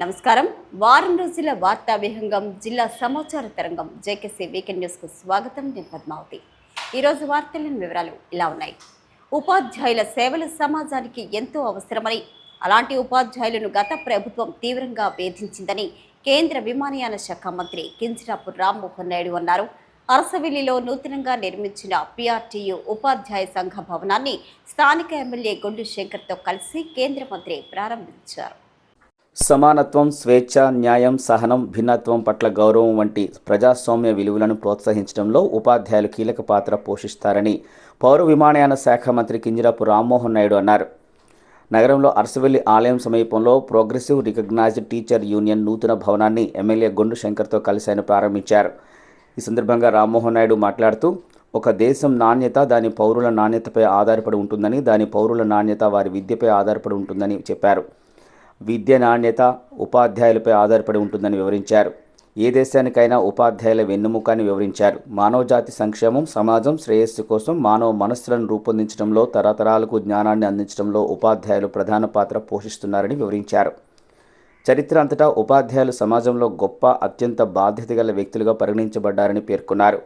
నమస్కారం. వారం రోజుల వార్తా విహంగం జిల్లా సమాచార తరంగం జేకేసీ వీకెండ్ న్యూస్కు స్వాగతం. నేను పద్మావతి. ఈరోజు వార్తలను వివరాలు ఇలా ఉన్నాయి. ఉపాధ్యాయుల సేవలు సమాజానికి ఎంతో అవసరమని అలాంటి ఉపాధ్యాయులను గత ప్రభుత్వం తీవ్రంగా వేధించిందని కేంద్ర విమానయాన శాఖ మంత్రి కింజరాపు రామ్మోహన్ నాయుడు అన్నారు. అరసవెల్లిలో నూతనంగా నిర్మించిన పిఆర్టీయు ఉపాధ్యాయ సంఘ భవనాన్ని స్థానిక ఎమ్మెల్యే గొండు శంకర్తో కలిసి కేంద్ర మంత్రి ప్రారంభించారు. సమానత్వం స్వేచ్ఛ న్యాయం సహనం భిన్నత్వం పట్ల గౌరవం వంటి ప్రజాస్వామ్య విలువలను ప్రోత్సహించడంలో ఉపాధ్యాయులు కీలక పాత్ర పోషిస్తారని పౌర విమానయాన శాఖ మంత్రి కింజరాపు రామ్మోహన్ నాయుడు అన్నారు. నగరంలో అరసవెల్లి ఆలయం సమీపంలో ప్రోగ్రెసివ్ రికగ్నైజ్డ్ టీచర్ యూనియన్ నూతన భవనాన్ని ఎమ్మెల్యే గొండు శంకర్తో కలిసి ఆయన ప్రారంభించారు. ఈ సందర్భంగా రామ్మోహన్ నాయుడు మాట్లాడుతూ ఒక దేశం నాణ్యత దాని పౌరుల నాణ్యతపై ఆధారపడి ఉంటుందని దాని పౌరుల నాణ్యత వారి విద్యపై ఆధారపడి ఉంటుందని చెప్పారు. విద్య నాణ్యత ఉపాధ్యాయులపై ఆధారపడి ఉంటుందని వివరించారు. ఏ దేశానికైనా ఉపాధ్యాయుల వెన్నుముకాన్ని వివరించారు. మానవజాతి సంక్షేమం సమాజం శ్రేయస్సు కోసం మానవ మనస్సులను రూపొందించడంలో తరతరాలకు జ్ఞానాన్ని అందించడంలో ఉపాధ్యాయులు ప్రధాన పాత్ర పోషిస్తున్నారని వివరించారు. చరిత్ర అంతటా ఉపాధ్యాయులు సమాజంలో గొప్ప అత్యంత బాధ్యత గల వ్యక్తులుగా పరిగణించబడ్డారని పేర్కొన్నారు.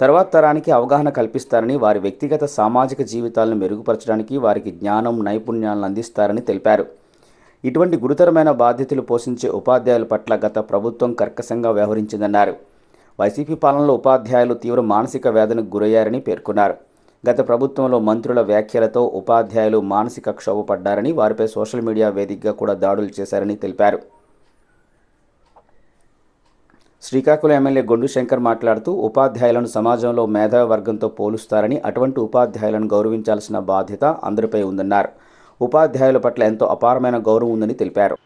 తర్వాత తరానికి అవగాహన కల్పిస్తారని వారి వ్యక్తిగత సామాజిక జీవితాలను మెరుగుపరచడానికి వారికి జ్ఞానం నైపుణ్యాలను అందిస్తారని తెలిపారు. ఇటువంటి గురుతరమైన బాధ్యతలు పోషించే ఉపాధ్యాయుల పట్ల గత ప్రభుత్వం కర్కశంగా వ్యవహరించిందన్నారు. వైసీపీ పాలనలో ఉపాధ్యాయులు తీవ్ర మానసిక వేదనకు గురయ్యారని పేర్కొన్నారు. గత ప్రభుత్వంలో మంత్రుల వ్యాఖ్యలతో ఉపాధ్యాయులు మానసిక క్షోభపడ్డారని వారిపై సోషల్ మీడియా వేదికగా కూడా దాడులు చేశారని తెలిపారు. శ్రీకాకుళం ఎమ్మెల్యే గొండు శంకర్ మాట్లాడుతూ ఉపాధ్యాయులను సమాజంలో మేధావి వర్గంతో పోలుస్తారని అటువంటి ఉపాధ్యాయులను గౌరవించాల్సిన బాధ్యత అందరిపై ఉందన్నారు. ఉపాధ్యాయుల పట్ల ఎంతో అపారమైన గౌరవం ఉందని తెలిపారు.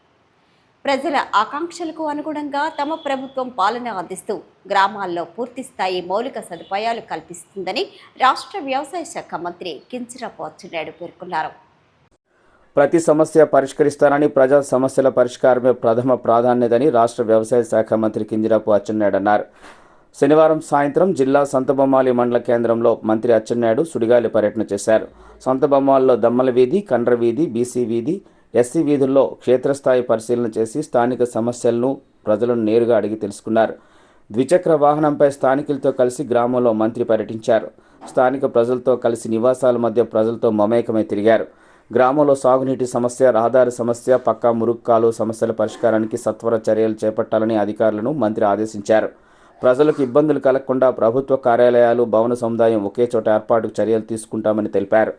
ప్రజల ఆకాంక్షలకు అనుగుణంగా తమ ప్రభుత్వం పాలన అందిస్తూ గ్రామాల్లో పూర్తి స్థాయి మౌలిక సదుపాయాలు కల్పిస్తుందని రాష్ట్ర వ్యవసాయ శాఖ మంత్రి కించరాపు అచ్చెన్నాయుడు పేర్కొన్నారు. ప్రతి సమస్య పరిష్కరిస్తానని ప్రజా సమస్యల పరిష్కారమే ప్రథమ ప్రాధాన్యతని రాష్ట్ర వ్యవసాయ శాఖ మంత్రి కింజరాపు అచ్చెన్నాయుడు అన్నారు. శనివారం సాయంత్రం జిల్లా సంతబొమ్మాలి మండల కేంద్రంలో మంత్రి అచ్చెన్నాయుడు సుడిగాలి పర్యటన చేశారు. సంతబొమ్మాలిలో దమ్మల వీధి కండ్ర వీధి బీసీ వీధి ఎస్సీ వీధుల్లో క్షేత్రస్థాయి పరిశీలన చేసి స్థానిక సమస్యలను ప్రజలను నేరుగా అడిగి తెలుసుకున్నారు. ద్విచక్ర వాహనంపై స్థానికులతో కలిసి గ్రామంలో మంత్రి పర్యటించారు. స్థానిక ప్రజలతో కలిసి నివాసాల మధ్య ప్రజలతో మమేకమై తిరిగారు. గ్రామంలో సాగునీటి సమస్య రహదారి సమస్య పక్కా మురుక్కాలు సమస్యల పరిష్కారానికి సత్వర చర్యలు చేపట్టాలని అధికారులను మంత్రి ఆదేశించారు. ప్రజలకు ఇబ్బందులు కలగకుండా ప్రభుత్వ కార్యాలయాలు భవన సముదాయం ఒకే చోట ఏర్పాటుకు చర్యలు తీసుకుంటామని తెలిపారు.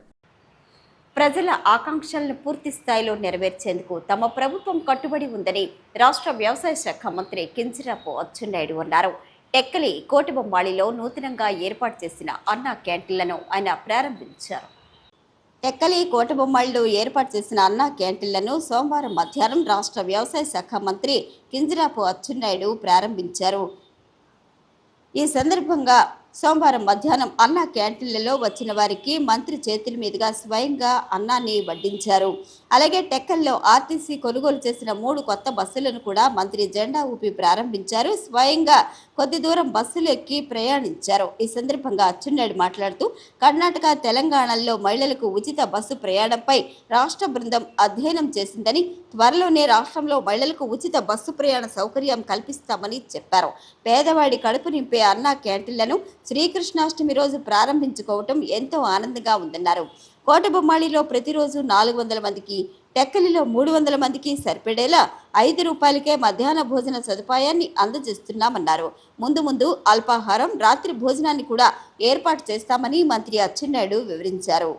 ప్రజల ఆకాంక్షలను పూర్తి స్థాయిలో నెరవేర్చేందుకు తమ ప్రభుత్వం కట్టుబడి ఉందని రాష్ట్ర వ్యవసాయ శాఖ మంత్రి కింజరాపు అచ్చెన్నాయుడు అన్నారు. టెక్కలి కోటిబొమ్మాళిలో నూతనంగా ఏర్పాటు చేసిన అన్నా క్యాంటీన్లను ఆయన ప్రారంభించారు. టెక్కలి కోటబొమ్మాళిలో ఏర్పాటు చేసిన అన్నా క్యాంటీన్లను సోమవారం మధ్యాహ్నం రాష్ట్ర వ్యవసాయ శాఖ మంత్రి కింజరాపు అచ్చెన్నాయుడు ప్రారంభించారు. ఈ సందర్భంగా సోమవారం మధ్యాహ్నం అన్నా క్యాంటీన్లలో వచ్చిన వారికి మంత్రి చేతుల మీదుగా స్వయంగా అన్నాన్ని వడ్డించారు. అలాగే టెక్కల్లో ఆర్టీసీ కొనుగోలు చేసిన మూడు కొత్త బస్సులను కూడా మంత్రి జెండా ఊపి ప్రారంభించారు. స్వయంగా కొద్ది దూరం బస్సులు ఎక్కి ప్రయాణించారు. ఈ సందర్భంగా అచ్చెన్నాయుడు మాట్లాడుతూ కర్ణాటక తెలంగాణలో మహిళలకు ఉచిత బస్సు ప్రయాణంపై రాష్ట్ర బృందం అధ్యయనం చేసిందని త్వరలోనే రాష్ట్రంలో మహిళలకు ఉచిత బస్సు ప్రయాణ సౌకర్యం కల్పిస్తామని చెప్పారు. పేదవాడి కడుపు నింపే అన్నా క్యాంటీన్లను శ్రీకృష్ణాష్టమి రోజు ప్రారంభించుకోవటం ఎంతో ఆనందంగా ఉందన్నారు. కోటబొమ్మాళిలో ప్రతిరోజు నాలుగు వందల మందికి టెక్కలిలో మూడు వందల మందికి సరిపడేలా ఐదు రూపాయలకే మధ్యాహ్న భోజన సదుపాయాన్ని అందజేస్తున్నామన్నారు. ముందు ముందు అల్పాహారం రాత్రి భోజనాన్ని కూడా ఏర్పాటు చేస్తామని మంత్రి అచ్చెన్నాయుడు వివరించారు.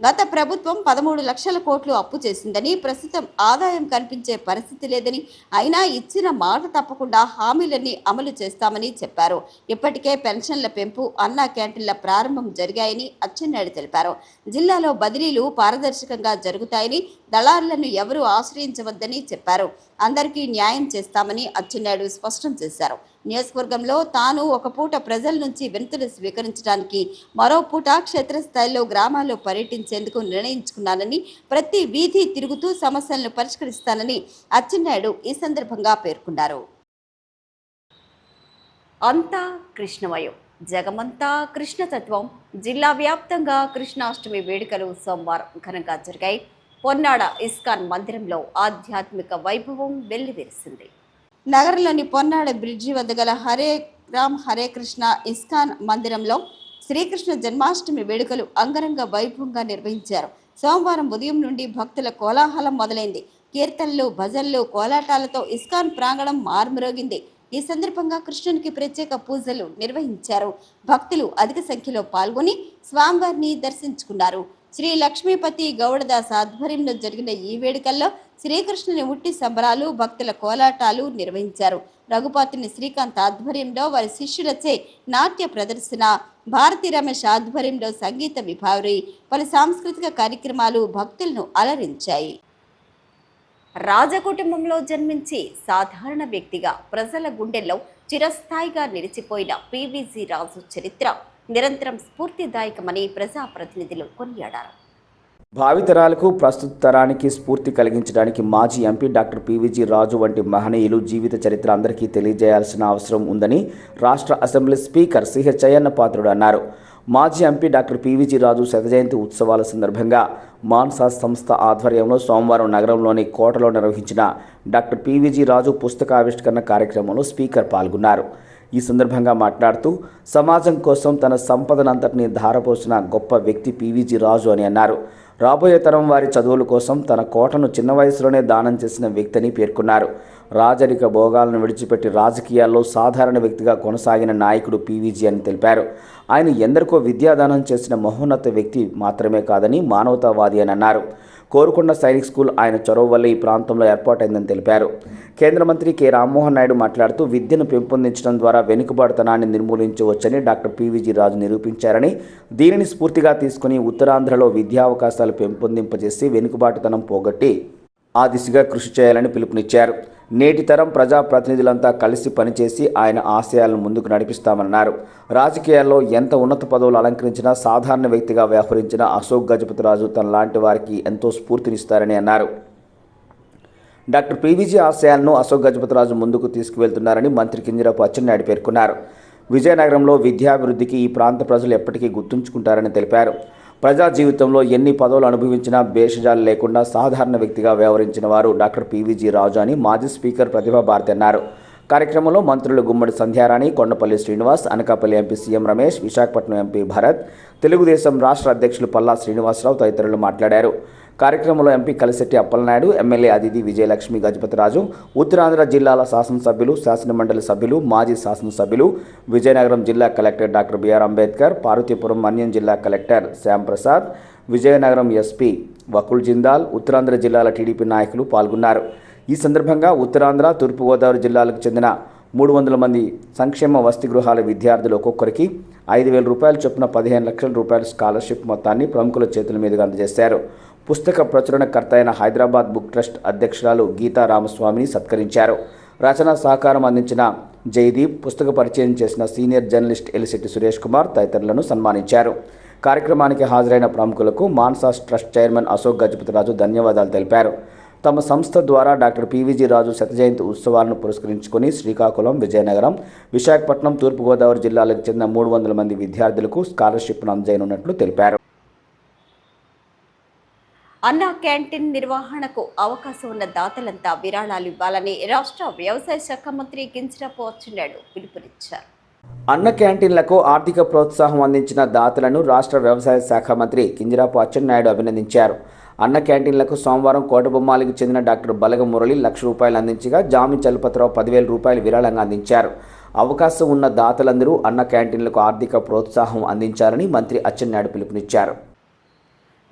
గత ప్రభుత్వం పదమూడు లక్షల కోట్లు అప్పు చేసిందని ప్రస్తుతం ఆదాయం కనిపించే పరిస్థితి లేదని అయినా ఇచ్చిన మాట తప్పకుండా హామీలన్నీ అమలు చేస్తామని చెప్పారు. ఇప్పటికే పెన్షన్ల పెంపు అన్నా క్యాంటీన్ల ప్రారంభం జరిగాయని అచ్చెన్నాయుడు తెలిపారు. జిల్లాలో బదిలీలు పారదర్శకంగా జరుగుతాయని దళారులను ఎవరూ ఆశ్రయించవద్దని చెప్పారు. అందరికీ న్యాయం చేస్తామని అచ్చెన్నాయుడు స్పష్టం చేశారు. నియోజకవర్గంలో తాను ఒక పూట ప్రజల నుంచి వినతులు స్వీకరించడానికి మరో పూట క్షేత్రస్థాయిలో గ్రామాల్లో పర్యటించేందుకు నిర్ణయించుకున్నానని ప్రతి వీధి తిరుగుతూ సమస్యలను పరిష్కరిస్తానని అచ్చెన్నాయుడు ఈ సందర్భంగా పేర్కొన్నారు. అంతా కృష్ణమయం. జగమంతా కృష్ణతత్వం. జిల్లా వ్యాప్తంగా కృష్ణాష్టమి వేడుకలు సోమవారం ఘనంగా జరిగాయి. పొన్నాడ ఇస్కాన్ మందిరంలో ఆధ్యాత్మిక వైభవం వెల్లివిరిసింది. నగరంలోని పొన్నాడ బ్రిడ్జి వద్ద గల హరే రామ్ హరే కృష్ణ ఇస్కాన్ మందిరంలో శ్రీకృష్ణ జన్మాష్టమి వేడుకలు అంగరంగ వైభవంగా నిర్వహించారు. సోమవారం ఉదయం నుండి భక్తుల కోలాహలం మొదలైంది. కీర్తనలు భజనలు కోలాటాలతో ఇస్కాన్ ప్రాంగణం మార్మరోగింది. ఈ సందర్భంగా కృష్ణునికి ప్రత్యేక పూజలు నిర్వహించారు. భక్తులు అధిక సంఖ్యలో పాల్గొని స్వామివారిని దర్శించుకున్నారు. శ్రీ లక్ష్మీపతి గౌడదాస్ ఆధ్వర్యంలో జరిగిన ఈ వేడుకల్లో శ్రీకృష్ణుని ఉట్టి సంబరాలు భక్తుల కోలాటాలు నిర్వహించారు. రఘుపతిని శ్రీకాంత్ ఆధ్వర్యంలో వారి శిష్యులచే నాట్య ప్రదర్శన భారతీ రమేష్ ఆధ్వర్యంలో సంగీత విభావరి పలు సాంస్కృతిక కార్యక్రమాలు భక్తులను అలరించాయి. రాజకుటుంబంలో జన్మించి సాధారణ వ్యక్తిగా ప్రజల గుండెల్లో చిరస్థాయిగా నిలిచిపోయిన పివిజి రాజు చరిత్ర. నిరంతరం స్ఫూర్తిదాయకమని ప్రజాప్రతినిధులు కొనియాడారు. భావితరాలకు ప్రస్తుత తరానికి స్ఫూర్తి కలిగించడానికి మాజీ ఎంపీ డాక్టర్ పీవీజీ రాజు వంటి మహనీయులు జీవిత చరిత్ర అందరికీ తెలియజేయాల్సిన అవసరం ఉందని రాష్ట్ర assembly speaker CH Ayyanna Patrudu అన్నారు. మాజీ ఎంపీ డాక్టర్ పీవీజీ రాజు శతజయంతి ఉత్సవాల సందర్భంగా మాన్సా సంస్థ ఆధ్వర్యంలో సోమవారం నగరంలోని కోటలో నిర్వహించిన డాక్టర్ పీవీజీ రాజు పుస్తకావిష్కరణ కార్యక్రమంలో స్పీకర్ పాల్గొన్నారు. ఈ సందర్భంగా మాట్లాడుతూ సమాజం కోసం తన సంపదనంతటిని ధారపోసిన గొప్ప వ్యక్తి పీవీజీ రాజు అని అన్నారు. రాబోయే తరం వారి చదువుల కోసం తన కోటను చిన్న వయసులోనే దానం చేసిన వ్యక్తిని పేర్కొన్నారు. రాజరిక భోగాలను విడిచిపెట్టి రాజకీయాల్లో సాధారణ వ్యక్తిగా కొనసాగిన నాయకుడు పీవీజీ అని తెలిపారు. ఆయన ఎందరికో విద్యాదానం చేసిన మహోన్నత వ్యక్తి మాత్రమే కాదని మానవతావాది అని అన్నారు. కోరుకొండ సైనిక్ స్కూల్ ఆయన చొరవ వల్ల ఈ ప్రాంతంలో ఏర్పాటైందని తెలిపారు. కేంద్ర మంత్రి కె. రామ్మోహన్ నాయుడు మాట్లాడుతూ విద్యను పెంపొందించడం ద్వారా వెనుకబాటుతనాన్ని నిర్మూలించవచ్చని డాక్టర్ పివిజి రాజు నిరూపించారని దీనిని స్ఫూర్తిగా తీసుకుని ఉత్తరాంధ్రలో విద్యావకాశాలు పెంపొందింపజేసి వెనుకబాటుతనం పోగొట్టి ఆ దిశగా కృషి చేయాలని పిలుపునిచ్చారు. నేటి తరం ప్రజాప్రతినిధులంతా కలిసి పనిచేసి ఆయన ఆశయాలను ముందుకు నడిపిస్తామన్నారు. రాజకీయాల్లో ఎంత ఉన్నత పదవులు అలంకరించినా సాధారణ వ్యక్తిగా వ్యవహరించిన అశోక్ గజపతిరాజు తన లాంటి వారికి ఎంతో స్ఫూర్తినిస్తారని అన్నారు. డాక్టర్ పీవీజీ ఆశయాలను అశోక్ గజపతిరాజు ముందుకు తీసుకువెళ్తున్నారని మంత్రి కింజరాపు అచ్చెన్నాయుడు పేర్కొన్నారు. విజయనగరంలో విద్యాభివృద్ధికి ఈ ప్రాంత ప్రజలు ఎప్పటికీ గుర్తుంచుకుంటారని తెలిపారు. ప్రజా జీవితంలో ఎన్ని పదవులు అనుభవించినా భేషజాలు లేకుండా సాధారణ వ్యక్తిగా వ్యవహరించిన వారు డాక్టర్ పీవీజీ రాజు అని మాజీ స్పీకర్ ప్రతిభా భారతి అన్నారు. కార్యక్రమంలో మంత్రులు Gummadi Sandhyarani Kondapalli Srinivas Anakapalli MP CM Ramesh Visakhapatnam MP Bharat Telugu Desam రాష్ట్ర అధ్యక్షులు పల్లా శ్రీనివాసరావు తదితరులు మాట్లాడారు. కార్యక్రమంలో ఎంపీ కలిశెట్టి అప్పలనాయుడు ఎమ్మెల్యే అతిథి విజయలక్ష్మి గజపతిరాజు ఉత్తరాంధ్ర జిల్లాల శాసనసభ్యులు శాసనమండలి సభ్యులు మాజీ శాసనసభ్యులు విజయనగరం జిల్లా collector doctor BR Ambedkar Parvathipuram Manyam జిల్లా కలెక్టర్ శ్యాంప్రసాద్ విజయనగరం ఎస్పీ వకుల్ జిందాల్ ఉత్తరాంధ్ర జిల్లాల టీడీపీ నాయకులు పాల్గొన్నారు. ఈ సందర్భంగా ఉత్తరాంధ్ర తూర్పుగోదావరి జిల్లాలకు చెందిన మూడు వందల మంది సంక్షేమ వసతి గృహాల విద్యార్థులు ఒక్కొక్కరికి ఐదు వేల రూపాయల చొప్పున పదిహేను లక్షల రూపాయల స్కాలర్షిప్ మొత్తాన్ని ప్రముఖుల చేతుల మీదుగా అందజేశారు. పుస్తక ప్రచురణకర్త అయిన హైదరాబాద్ బుక్ ట్రస్ట్ అధ్యక్షురాలు గీతా రామస్వామిని సత్కరించారు. రచన సహకారం అందించిన జయదీప్ పుస్తక పరిచయం చేసిన సీనియర్ జర్నలిస్ట్ ఎలిశెట్టి సురేష్ కుమార్ తదితరులను సన్మానించారు. కార్యక్రమానికి హాజరైన ప్రముఖులకు మాన్సాస్ ట్రస్ట్ చైర్మన్ అశోక్ గజపతిరాజు ధన్యవాదాలు తెలిపారు. తమ సంస్థ ద్వారా డాక్టర్ పీవీజీ రాజు శతజయంతి ఉత్సవాలను పురస్కరించుకొని శ్రీకాకుళం విజయనగరం విశాఖపట్నం తూర్పుగోదావరి జిల్లాలకు చెందిన మూడు వందల మంది విద్యార్థులకు స్కాలర్షిప్ను అందజేయనున్నట్లు తెలిపారు. అన్న క్యాంటీన్ నిర్వహణకు అవకాశం ఉన్న దాతలంతా విరాళాలు ఇవ్వాలని రాష్ట్ర వ్యవసాయ శాఖ మంత్రి గింజరాపు అచ్చెన్నాయుడు పిలుపునిచ్చారు. అన్న క్యాంటీన్లకు ఆర్థిక ప్రోత్సాహం అందించిన దాతలను రాష్ట్ర వ్యవసాయ శాఖ మంత్రి కింజరాపు అచ్చెన్నాయుడు అభినందించారు. అన్న క్యాంటీన్లకు సోమవారం కోటబొమ్మాలికి చెందిన డాక్టర్ బలగ మురళి లక్ష రూపాయలు అందించగా జామి చలపతిరావు పదివేల రూపాయలు విరాళంగా అందించారు. అవకాశం ఉన్న దాతలందరూ అన్న క్యాంటీన్లకు ఆర్థిక ప్రోత్సాహం అందించాలని మంత్రి అచ్చెన్నాయుడు పిలుపునిచ్చారు.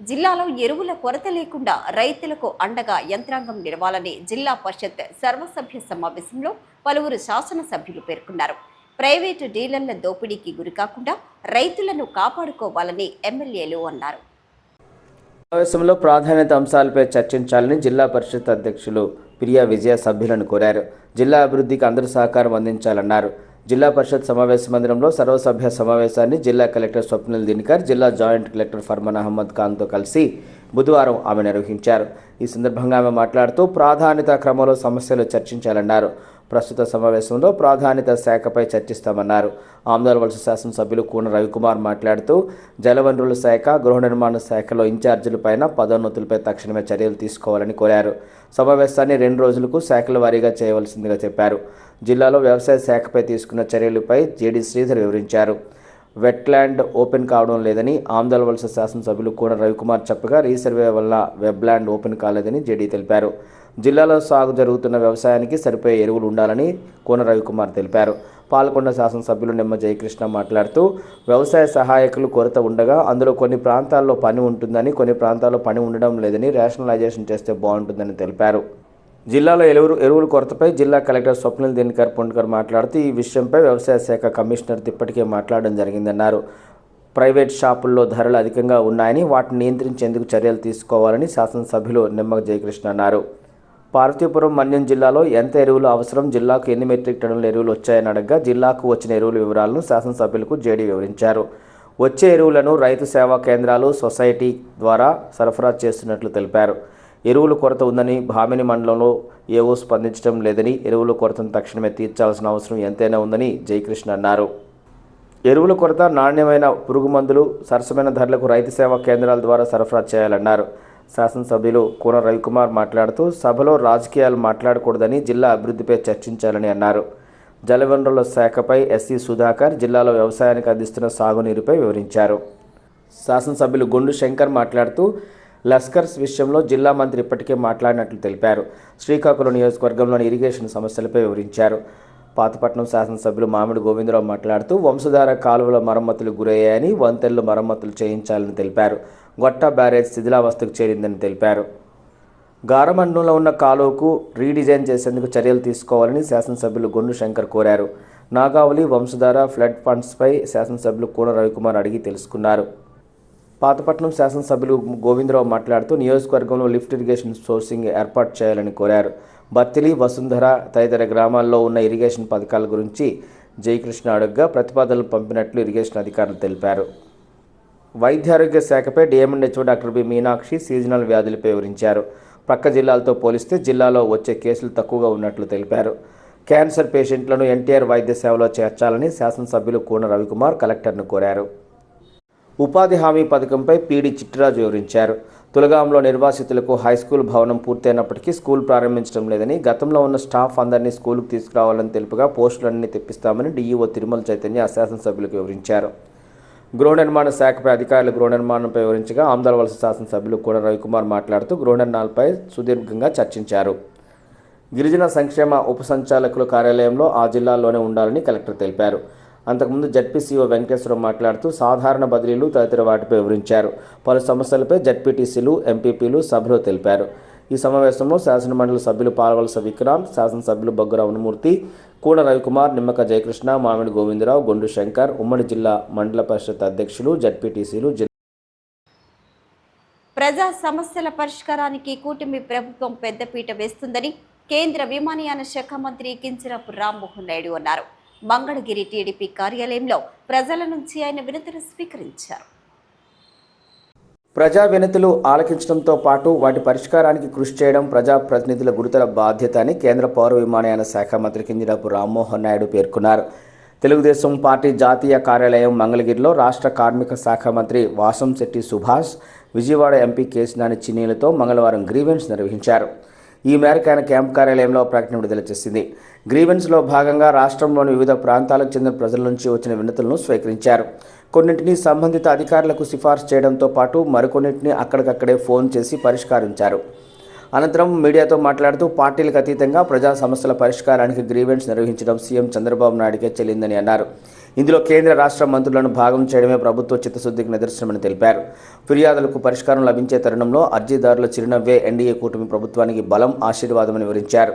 జిల్లాలో ఎరువుల కొరత లేకుండా రైతులకు అండగా యంత్రాంగం నిలవాలని జిల్లా పరిషత్ సర్వసభ్య సమావేశంలో పలువురు శాసనసభ్యులు పేర్కొన్నారు. ప్రైవేటు డీలర్ల దోపిడీకి గురికాకుండా రైతులను కాపాడుకోవాలని ఎమ్మెల్యేలు అన్నారు. సమావేశంలో ప్రాధాన్యత అంశాలపై చర్చించాలని జిల్లా పరిషత్ అధ్యక్షులు ప్రియా విజయ సభ్యులను కోరారు. జిల్లా అభివృద్ధికి అందరూ సహకారం అందించాలన్నారు. జిల్లా పరిషత్ సమావేశ మందిరంలో సర్వసభ్య సమావేశాన్ని జిల్లా కలెక్టర్ స్వప్నిల్ దినకర్ జిల్లా జాయింట్ కలెక్టర్ ఫర్మన్ అహ్మద్ ఖాన్తో కలిసి బుధవారం ఆమె నిర్వహించారు. ఈ సందర్భంగా ఆమె మాట్లాడుతూ ప్రాధాన్యత క్రమంలో సమస్యలు చర్చించాలన్నారు. ప్రస్తుత సమావేశంలో ప్రాధాన్యత శాఖపై చర్చిస్తామన్నారు. ఆమ్దాల్ వలస శాసనసభ్యులు కూన రవికుమార్ మాట్లాడుతూ జలవనరుల శాఖ గృహ నిర్మాణ శాఖలో ఇన్ఛార్జీలపైన పదోన్నతులపై తక్షణమే చర్యలు తీసుకోవాలని కోరారు. సమావేశాన్ని రెండు రోజులకు శాఖల వారీగా చేయవలసిందిగా చెప్పారు. జిల్లాలో వ్యవసాయ శాఖపై తీసుకున్న చర్యలపై జేడి శ్రీధర్ వివరించారు. వెట్లాండ్ ఓపెన్ కావడం లేదని ఆంధ్రవలస వలస శాసనసభ్యులు కూన రవికుమార్ చెప్పగా రీసర్వే వల్ల వెబ్లాండ్ ఓపెన్ కాలేదని జేడీ తెలిపారు. జిల్లాలో సాగు జరుగుతున్న వ్యవసాయానికి సరిపోయే ఎరువులు ఉండాలని కోన రవికుమార్ తెలిపారు. పాల్గొన్న శాసనసభ్యులు నిమ్మ జయకృష్ణ మాట్లాడుతూ వ్యవసాయ సహాయకులు కొరత ఉండగా అందులో కొన్ని ప్రాంతాల్లో పని ఉంటుందని కొన్ని ప్రాంతాల్లో పని ఉండడం లేదని రేషనలైజేషన్ చేస్తే బాగుంటుందని తెలిపారు. జిల్లాలో ఎరువులు ఎరువుల కొరతపై జిల్లా కలెక్టర్ స్వప్నిల్ దినకర్ పుండ్కర్ మాట్లాడుతూ ఈ విషయంపై వ్యవసాయ శాఖ కమిషనర్ ఇప్పటికే మాట్లాడడం జరిగిందన్నారు. ప్రైవేట్ షాపుల్లో ధరలు అధికంగా ఉన్నాయని వాటిని నియంత్రించేందుకు చర్యలు తీసుకోవాలని శాసనసభ్యులు నిమ్మక జయకృష్ణ అన్నారు. పార్వతీపురం మన్యం జిల్లాలో ఎంత ఎరువులు అవసరం జిల్లాకు ఎన్ని మెట్రిక్ టన్నుల ఎరువులు వచ్చాయని అడగగా జిల్లాకు వచ్చిన ఎరువుల వివరాలను శాసనసభ్యులకు జేడీ వివరించారు. వచ్చే ఎరువులను రైతు సేవా కేంద్రాలు సొసైటీ ద్వారా సరఫరా చేస్తున్నట్లు తెలిపారు. ఎరువుల కొరత ఉందని భామిని మండలంలో ఏవో స్పందించడం లేదని ఎరువుల కొరతను తక్షణమే తీర్చాల్సిన అవసరం ఎంతైనా ఉందని జయకృష్ణ అన్నారు. ఎరువుల కొరత నాణ్యమైన పురుగు మందులు సరసమైన ధరలకు రైతు సేవా కేంద్రాల ద్వారా సరఫరా చేయాలన్నారు. శాసనసభ్యులు కూన రవికుమార్ మాట్లాడుతూ సభలో రాజకీయాలు మాట్లాడకూడదని జిల్లా అభివృద్ధిపై చర్చించాలని అన్నారు. జలవనరుల శాఖపై ఎస్సీ సుధాకర్ జిల్లాలో వ్యవసాయానికి అందిస్తున్న సాగునీరుపై వివరించారు. శాసనసభ్యులు గొండు శంకర్ మాట్లాడుతూ లస్కర్స్ విషయంలో జిల్లా మంత్రి ఇప్పటికే మాట్లాడినట్లు తెలిపారు. శ్రీకాకుళం నియోజకవర్గంలోని ఇరిగేషన్ సమస్యలపై వివరించారు. పాతపట్నం శాసనసభ్యులు మామిడి గోవిందరావు మాట్లాడుతూ వంశధార కాలువల మరమ్మతులు గురయ్యాయని వంతెనలు మరమ్మతులు చేయించాలని తెలిపారు. గొట్ట బ్యారేజ్ శిథిలావస్థకు చేరిందని తెలిపారు. గారమండలంలో ఉన్న కాలువకు రీడిజైన్ చేసేందుకు చర్యలు తీసుకోవాలని శాసనసభ్యులు గొండు శంకర్ కోరారు. నాగావళి వంశధార ఫ్లడ్ ఫండ్స్పై శాసనసభ్యులు కూడా రవికుమార్ అడిగి తెలుసుకున్నారు. పాతపట్నం శాసనసభ్యులు గోవిందరావు మాట్లాడుతూ నియోజకవర్గంలో లిఫ్ట్ ఇరిగేషన్ సోర్సింగ్ ఏర్పాటు చేయాలని కోరారు. బత్తిలి వసుంధర తదితర గ్రామాల్లో ఉన్న ఇరిగేషన్ పథకాల గురించి జయకృష్ణ అడుగ్గా ప్రతిపాదనలు పంపినట్లు ఇరిగేషన్ అధికారులు తెలిపారు. వైద్యారోగ్య శాఖపై DMNHO doctor B Meenakshi seasonal వ్యాధులపై వివరించారు. ప్రక్క జిల్లాలతో పోలిస్తే జిల్లాలో వచ్చే కేసులు తక్కువగా ఉన్నట్లు తెలిపారు. క్యాన్సర్ పేషెంట్లను ఎన్టీఆర్ వైద్య సేవలో చేర్చాలని శాసనసభ్యులు కూన రవికుమార్ కలెక్టర్ను కోరారు. ఉపాధి హామీ పథకంపై పీడి చిట్టిరాజు వివరించారు. తులగాంలో నిర్వాసితులకు హైస్కూల్ భవనం పూర్తయినప్పటికీ స్కూల్ ప్రారంభించడం లేదని గతంలో ఉన్న స్టాఫ్ అందరినీ స్కూలుకు తీసుకురావాలని తెలుపుగా పోస్టులన్నీ తెప్పిస్తామని డీఈఓ తిరుమల చైతన్య శాసనసభ్యులకు వివరించారు. గృహ నిర్మాణ శాఖపై అధికారులు గృహ నిర్మాణంపై వివరించగా ఆమ్దాల వలస శాసనసభ్యులు కూడా రవికుమార్ మాట్లాడుతూ గృహ నిర్మాణాలపై సుదీర్ఘంగా చర్చించారు. గిరిజన సంక్షేమ ఉప సంచాలకుల కార్యాలయంలో ఆ జిల్లాలోనే ఉండాలని కలెక్టర్ తెలిపారు. అంతకుముందు జడ్పీసీఓ వెంకటేశ్వరం మాట్లాడుతూ సాధారణ బదిలీలు తదితర వాటిపై వివరించారు. పలు సమస్యలపై జడ్పీటీసీలు ఎంపీపీలు సభలో తెలిపారు. ఈ సమావేశంలో శాసనమండలి సభ్యులు పాల్వలస విక్రాంత్ శాసనసభ్యులు బొగ్గర వనమూర్తి కూడ రవికుమార్ నిమ్మక జయకృష్ణ మామిడి గోవిందరావు గొండు శంకర్ ఉమ్మడి జిల్లా మండల పరిషత్ అధ్యక్షులు జడ్పీటీసీలు ప్రజా సమస్యల పరిష్కారానికి కూటమి ప్రభుత్వం పెద్దపీట వేస్తుందని కేంద్ర విమానయాన శాఖ మంత్రి కించరపు రామ్మోహన్ నాయుడు అన్నారు. మంగళగిరి టీడీపీ కార్యాలయంలో ప్రజల నుంచి ఆయన వినతులు స్వీకరించారు. ప్రజా వినతులు ఆలకించడంతో పాటు వాటి పరిష్కారానికి కృషి చేయడం ప్రజాప్రతినిధుల గురుతర బాధ్యత అని కేంద్ర పౌర విమానయాన శాఖ మంత్రి కింజరాపు రామ్మోహన్ నాయుడు పేర్కొన్నారు. తెలుగుదేశం పార్టీ జాతీయ కార్యాలయం మంగళగిరిలో రాష్ట్ర కార్మిక శాఖ మంత్రి వాసంశెట్టి సుభాష్ విజయవాడ ఎంపీ కేసినాని చిన్నీలతో మంగళవారం గ్రీవెన్స్ నిర్వహించారు. ఈ మేరకు ఆయన క్యాంప్ కార్యాలయంలో ప్రకటన విడుదల చేసింది. గ్రీవెన్స్లో భాగంగా రాష్ట్రంలోని వివిధ ప్రాంతాలకు చెందిన ప్రజల నుంచి వచ్చిన వినతులను స్వీకరించారు. కొన్నింటిని సంబంధిత అధికారులకు సిఫార్సు చేయడంతో పాటు మరికొన్నింటిని అక్కడికక్కడే ఫోన్ చేసి పరిష్కరించారు. అనంతరం మీడియాతో మాట్లాడుతూ పార్టీలకు అతీతంగా ప్రజా సమస్యల పరిష్కారానికి గ్రీవెన్స్ నిర్వహించడం సీఎం చంద్రబాబు నాయుడుకే చెల్లిందని అన్నారు. ఇందులో కేంద్ర రాష్ట్ర మంత్రులను భాగం చేయడమే ప్రభుత్వ చిత్తశుద్ధికి నిదర్శనమని తెలిపారు. ఫిర్యాదులకు పరిష్కారం లభించే తరుణంలో అర్జీదారుల చిరునవ్వే ఎన్డీఏ కూటమి ప్రభుత్వానికి బలం ఆశీర్వాదమని వివరించారు.